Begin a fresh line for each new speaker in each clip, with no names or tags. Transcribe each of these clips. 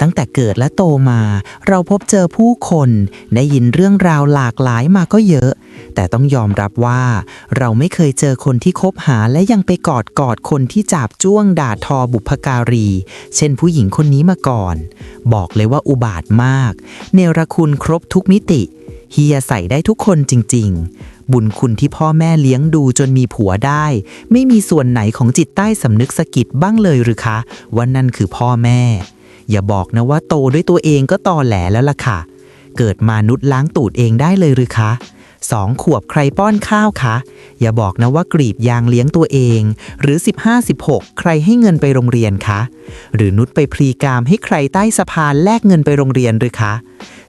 ตั้งแต่เกิดและโตมา เราพบเจอผู้คน ได้ยินเรื่องราวหลากหลายมาก็เยอะ แต่ต้องยอมรับว่า เราไม่เคยเจอคนที่คบหาและยังไปกอดกอดคนที่จับจ้วงด่าทอบุพการี เช่นผู้หญิงคนนี้มาก่อน บอกเลยว่าอุบาทมาก เนรคุณครบทุกมิติเฮียใส่ได้ทุกคนจริง ๆ บุญคุณที่พ่อแม่เลี้ยงดูจนมีผัวได้ ไม่มีส่วนไหนของจิตใต้สำนึกสะกิดบ้างเลยหรือคะว่านั่นคือพ่อแม่ อย่าบอกนะว่าโตด้วยตัวเองก็ตอแหลแล้วล่ะค่ะ เกิดมานุษย์ล้างตูดเองได้เลยหรือคะสองขวบใครป้อนข้าวคะ อย่าบอกนะว่ากรีดยางเลี้ยงตัวเอง หรือ 15-16 ใครให้เงินไปโรงเรียนคะ หรือนุชไปพลีกามให้ใครใต้สะพานแลกเงินไปโรงเรียนหรือคะ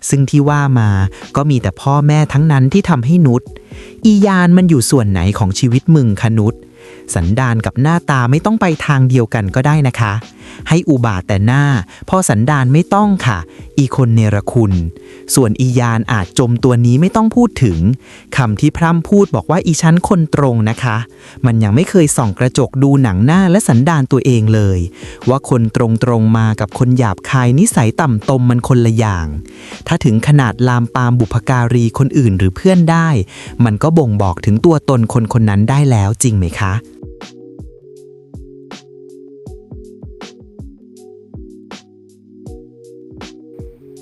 ซึ่งที่ว่ามาก็มีแต่พ่อแม่ทั้งนั้นที่ทำให้นุชอียานมันอยู่ส่วนไหนของชีวิตมึงคะนุช สันดานกับหน้าตาไม่ต้องไปทางเดียวกันก็ได้นะคะ ให้อุบาทแต่หน้า พอสันดานไม่ต้องค่ะ อีคนเนรคุณ ส่วนอียานอาจจมตัวนี้ไม่ต้องพูดถึงคำที่พร่ำพูดบอกว่าอีชั้นคนตรงนะคะ มันยังไม่เคยส่องกระจกดูหนังหน้าและสันดานตัวเองเลย ว่าคนตรงตรงมากับคนหยาบคายนิสัยต่ำตมมันคนละอย่าง ถ้าถึงขนาดลามปามบุพการีคนอื่นหรือเพื่อนได้ มันก็บ่งบอกถึงตัวตนคนคนนั้นได้แล้วจริงไหมคะ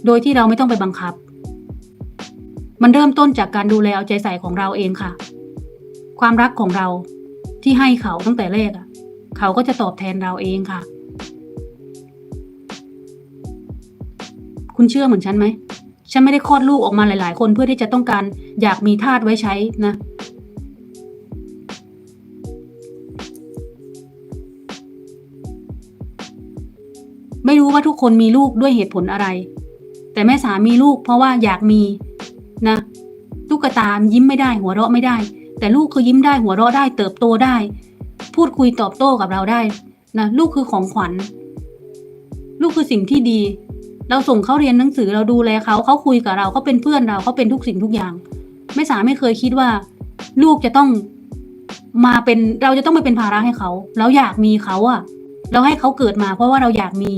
โดยที่เราไม่ต้องไปบังคับ มันเริ่มต้นจากการดูแลเอาใจใส่ของเราเองค่ะ ความรักของเราที่ให้เขาตั้งแต่แรกอะ เขาก็จะตอบแทนเราเองค่ะ คุณเชื่อเหมือนฉันไหม ฉันไม่ได้คลอดลูกออกมาหลาย ๆ คนเพื่อที่จะต้องการอยากมีทาสไว้ใช้นะไม่รู้ว่าทุกคนมีลูกด้วยเหตุผลอะไร แต่แม่สามีลูกเพราะว่าอยากมีนะตุ๊กตายิ้มไม่ได้หัวเราะไม่ได้ แต่ลูกคือยิ้มได้หัวเราะได้ เติบโตได้ พูดคุยตอบโต้กับเราได้นะลูกคือของขวัญ ลูกคือสิ่งที่ดี เราส่งเขาเรียนหนังสือเราดูแลเขาเขาคุยกับเราเขาเป็นเพื่อนเราเขาเป็นทุกสิ่งทุกอย่างแม่สาไม่เคยคิดว่า ลูกจะต้องมาเป็นเราจะต้องไปเป็นภาระให้เขา เราอยากมีเขาอะเราให้เขาเกิดมาเพราะว่าเราอยากมี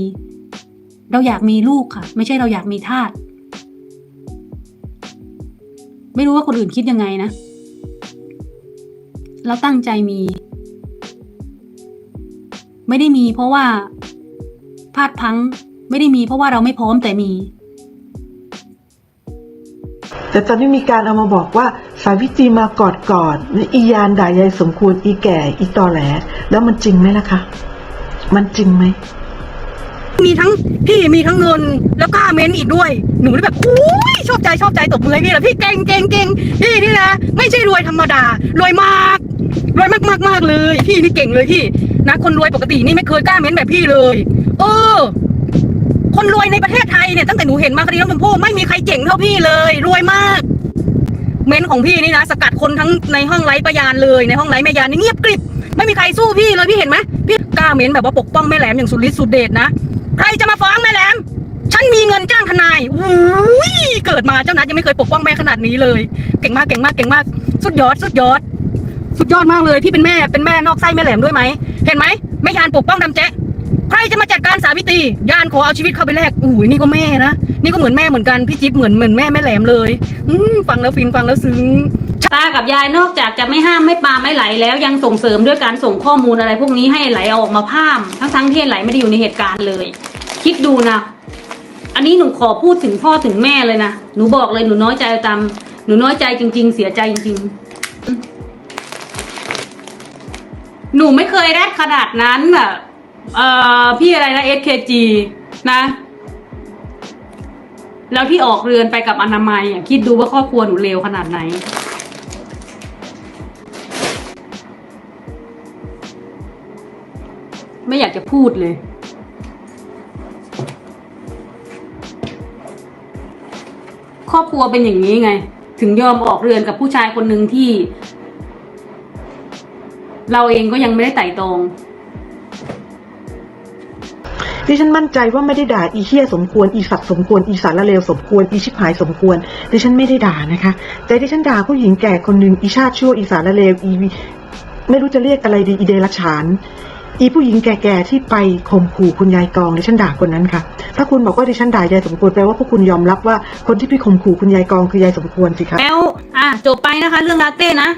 เราอยากมีลูกค่ะ ไม่ใช่เราอยากมีทาสไม่รู้ว่าคนอื่นคิดยังไงนะ เราตั้งใจมี ไม่ได้มีเพราะว่าพลาดพังไม่ได้มีเพราะว่าเราไม่พร้อมแต่มี
แต่ตอนนี้มีการเอามาบอกว่า สาวิตรีมากอดกอดอียานด่ายายสมควรอีแก่ อีตอแหล แล้วมันจริงไหมล่ะคะ มันจริงไหม
มีทั้งพี่มีทั้งเงิน แล้วก็เม้นอีกด้วย หนูเลยแบบอุ้ยชอบใจชอบใจตบมือให้พี่แล้วพี่เก่งเก่งเก่งพี่นี่นะไม่ใช่รวยธรรมดา รวยมากรวยมากมากมากเลย พี่นี่เก่งเลยพี่นะคนรวยปกตินี่ไม่เคยกล้าเม้นแบบพี่เลย เออ คนรวยในประเทศไทยเนี่ยตั้งแต่หนูเห็นมาคดีน้องชมพู่ไม่มีใครเจ๋งเท่าพี่เลย รวยมาก เม้นของพี่นี่นะสกัดคนทั้งในห้องไร้ประยานเลยในห้องไร้แม่ยานนี่เงียบกริบไม่มีใครสู้พี่เลยพี่เห็นไหมพี่กล้าเม้นแบบว่าปกป้องแม่แหลมอย่างสุดฤทธิ์สุดเดชนะ ใครจะมาฟ้องแม่แหลม ฉันมีเงินจ้างทนายอุ้ยเกิดมาเจ้านัดยังไม่เคยปกป้องแม่ขนาดนี้เลย เก่งมากเก่งมากเก่งมาก สุดยอด สุดยอด สุดยอดมากเลยพี่เป็นแม่เป็นแม่นอกไส้แม่แหลมด้วยไหม เห็นไหมแม่ยานปกป้องดำแจ๊ะใครจะมาจัดการสาวิตรียานขอเอาชีวิตเข้าไปแลกอุ้ยนี่ก็แม่นะนี่ก็เหมือนแม่เหมือนกันพี่จิ๊บเหมือนเหมือนแม่แม่แหลมเลยอืมฟังแล้วฟินฟังแล้วซึ้ง
ตากับยายนอกจากจะไม่ห้ามไม่ปาไม่ไหลแล้วยังส่งเสริมด้วยการส่งข้อมูลอะไรพวกนี้ให้ไหลออกมาพามทั้งทั้งที่ไหลไม่ได้อยู่ในเหตุการณ์เลย คิดดูนะ อันนี้หนูขอพูดถึงพ่อถึงแม่เลยนะ หนูบอกเลยหนูน้อยใจตาม หนูน้อยใจจริง ๆ เสียใจจริง ๆ หนูไม่เคยแรดขนาดนั้นอะเอ่อพี่อะไรนะ SKG นะ แล้วที่ออกเรือนไปกับอนามัยอะคิดดูว่าครอบครัวหนูเลวขนาดไหนไม่อยากจะพูดเลย รอบครัวเป็นอย่างนี้ไง ถึงยอมออกเรือนกับผู้ชายคนหนึ่งที่ เราเองก็ยังไม่ได้ไต่ตรอง
ดิฉันมั่นใจว่าไม่ได้ด่าอีเฮียสมควรอีสัตว์สมควรอีสารละเลวสมควรอีชิบหายสมควรดิฉันไม่ได้ด่านะคะแต่ดิฉันด่าผู้หญิงแก่คนหนึ่งอีชาติชั่วอีสารละเลวอีไม่รู้จะเรียกอะไรดีอีเดรัจฉาน อีผู้หญิงแก่ๆที่ไปข่มขู่คุณยายกองดิฉันด่าคนนั้นค่ะ ถ้าคุณบอกว่าดิฉันด่ายายสมควรแปลว่าพวกคุณยอมรับว่าคนที่ไปข่มขู่คุณยายกองคือยายสมควรสิคะ
แล้วอะจบไปนะคะ เรื่องลาเต้นะ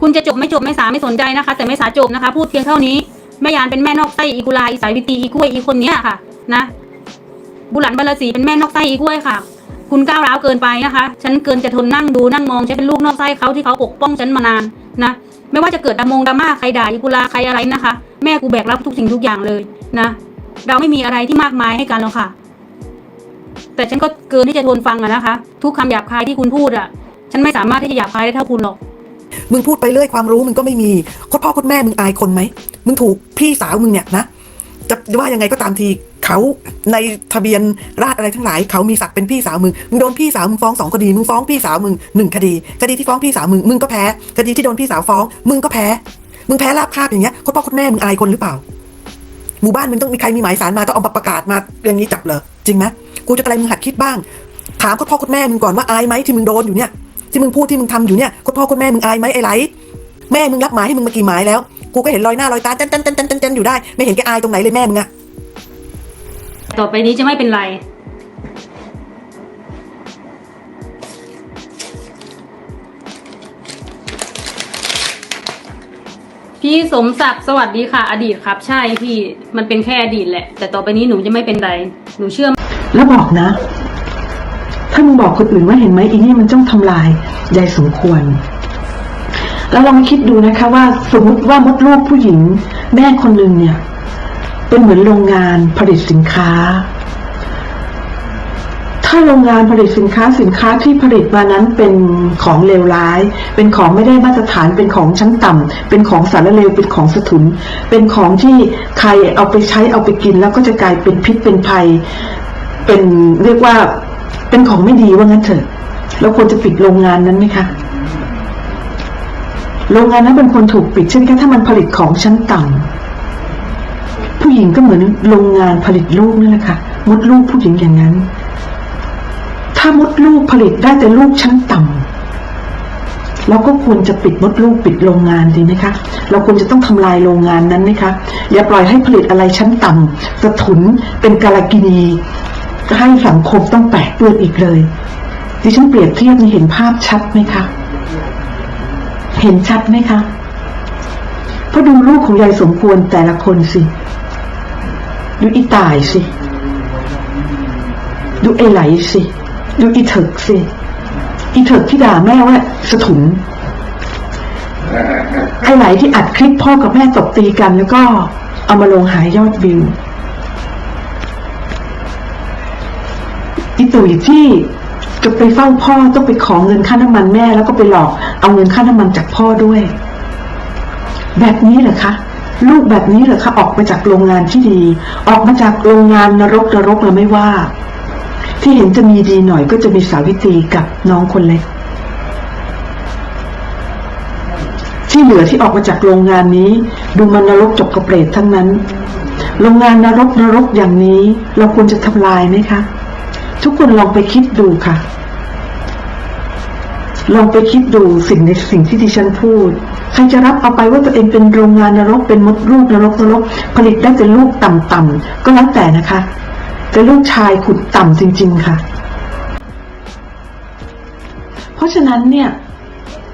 คุณจะจบไม่จบไม่สาไม่สนใจนะคะ แต่ไม่สาจบนะคะ พูดเพียงเท่านี้แม่ยานเป็นแม่นอกไส้อีกุลาอีสายวิตีอีกล้วยอีคนเนี้ยค่ะ นะบุหลันบรรลสีเป็นแม่นอกไส้อีกล้วยค่ะ คุณก้าวร้าวเกินไปนะคะ ฉันเกินจะทนนั่งดูนั่งมองฉันเป็นลูกนอกไส้เขาที่เขาปกป้องฉันมานานนะไม่ว่าจะเกิดดามงดราม่าใครด่าอีกุลาใครอะไรนะคะ แม่กูแบกรับทุกสิ่งทุกอย่างเลยนะ เราไม่มีอะไรที่มากมายให้กันหรอกค่ะ แต่ฉันก็เกินที่จะทนฟังอะนะคะ ทุกคำหยาบคายที่คุณพูดอะฉันไม่สามารถที่จะหยาบคายได้เท่าคุณหรอก
มึงพูดไปเรื่อยความรู้มึงก็ไม่มีคตรพ่อคตรแม่มึงอายคนไหม มึงถูกพี่สาวมึงเนี่ยนะ จะว่ายังไงก็ตามทีเขาในทะเบียนราษอะไรทั้งหลายเขามีศักดิ์เป็นพี่สาวมึง มึงโดนพี่สาวมึงฟ้องสองคดี มึงฟ้องพี่สาวมึงหนึ่งคดี คดีที่ฟ้องพี่สาวมึง มึงก็แพ้ คดีที่โดนพี่สาวฟ้อง มึงก็แพ้ มึงแพ้ราบคาบอย่างเงี้ยคตรพ่อคตรแม่มึงอายคนหรือเปล่า หมู่บ้านมึงต้องมีใครมีหมายสารมาต้องเอาประกาศมาอย่างนี้จับเหรอจริงไหมกูจะอะไรมึงหัดคิดบ้าง ถามคตรพ่อคตรแม่มึงก่อนว่าอายไหมที่มึงโดนอยู่เนี่ยที่มึงพูดที่มึงทำอยู่เนี่ยคตรพ่อคตรแม่มึงอายไหมไอ้ไหลแม่มึงรับหมายให้มึงมากี่หมายแล้ว กูก็เห็นรอยหน้ารอยตาเต้นเต้นเต้นเต้นเต้นอยู่ได้ ไม่เห็นแกอายตรงไหนเลยแม่มึงอะ
ต่อไปนี้จะไม่เป็นไร พี่สมศักดิ์สวัสดีค่ะ อดีตครับ ใช่พี่มันเป็นแค่อดีตแหละ แต่ต่อไปนี้หนูจะไม่เป็นไรหนูเชื่อ
แล้วบอกนะ ถ้ามึงบอกคนอื่นว่าเห็นไหมอีนี่มันจ้องทำลายยายสมควร แล้วลองคิดดูนะคะ ว่าสมมติว่ามดลูกผู้หญิง แม่คนหนึ่งเนี่ย เป็นเหมือนโรงงานผลิตสินค้า ถ้าโรงงานผลิตสินค้าสินค้าที่ผลิตมานั้นเป็นของเลวร้าย เป็นของไม่ได้มาตรฐานเป็นของชั้นต่ำเป็นของสารเลวเป็นของสะทุน เป็นของที่ใครเอาไปใช้เอาไปกิน แล้วก็จะกลายเป็นพิษเป็นภัย เป็นเรียกว่าเป็นของไม่ดีว่างั้นเถอะเราควรจะปิดโรงงานนั้นไหมคะโรงงานนั้นเป็นคนถูกปิดเช่นกันถ้ามันผลิตของชั้นต่ำผู้หญิงก็เหมือนโรงงานผลิตลูกนั่นแหละค่ะมดลูกผู้หญิงอย่างนั้น ถ้ามดลูกผลิตได้แต่ลูกชั้นต่ำเราก็ควรจะปิดมดลูกปิดโรงงานดีไหมคะ เราควรจะต้องทำลายโรงงานนั้นไหมคะ อย่าปล่อยให้ผลิตอะไรชั้นต่ำสะทุนเป็นกาลกินีให้สังคมต้องแปดเปื้อนอีกเลยดิฉันเปรียบเทียบนี่เห็นภาพชัดไหมคะ เห็นชัดไหมคะเพราะดูลูกของยายสมควรแต่ละคนสิ ดูอีตายสิ ดูไอไหลสิ ดูอีเถิกสิ อีเถิกที่ด่าแม่ว่าสถุนไอไหลที่อัดคลิปพ่อกับแม่ตบตีกัน แล้วก็เอามาลงหายยอดวิวอีตุ๋ยที่จะไปเฝ้าพ่อต้องไปขอเงินค่าน้ำมันแม่ แล้วก็ไปหลอกเอาเงินค่าน้ำมันจากพ่อด้วย แบบนี้เหรอคะลูกแบบนี้เหรอคะออกมาจากโรงงานที่ดี ออกมาจากโรงงานนรกนรกเราไม่ว่า ที่เห็นจะมีดีหน่อยก็จะมีสาวิตรีกับน้องคนเล็ก ที่เหลือที่ออกมาจากโรงงานนี้ ดูมันนรกจกกระเปรตทั้งนั้น โรงงานนรกนรกอย่างนี้ เราควรจะทำลายไหมคะ ทุกคนลองไปคิดดูค่ะ ลองไปคิดดูสิ่งในสิ่งที่ดิฉันพูดใครจะรับเอาไปว่าตัวเองเป็นโรงงานนรกเป็นมดลูกนรกนรกผลิตได้แต่ลูกต่ำๆก็แล้วแต่นะคะ แต่ลูกชายขุดต่ำจริง ๆ ค่ะ เพราะฉะนั้นเนี่ย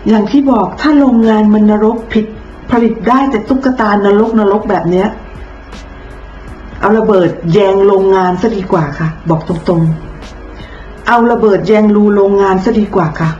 อย่างที่บอกถ้าโรงงานมันนรกผิดผลิตได้แต่ตุ๊กตานรกนรกแบบเนี้ย เอาระเบิดแยงโรงงานซะดีกว่าค่ะ บอกตรงๆ เอาระเบิดแยงรูโรงงานซะดีกว่าค่ะ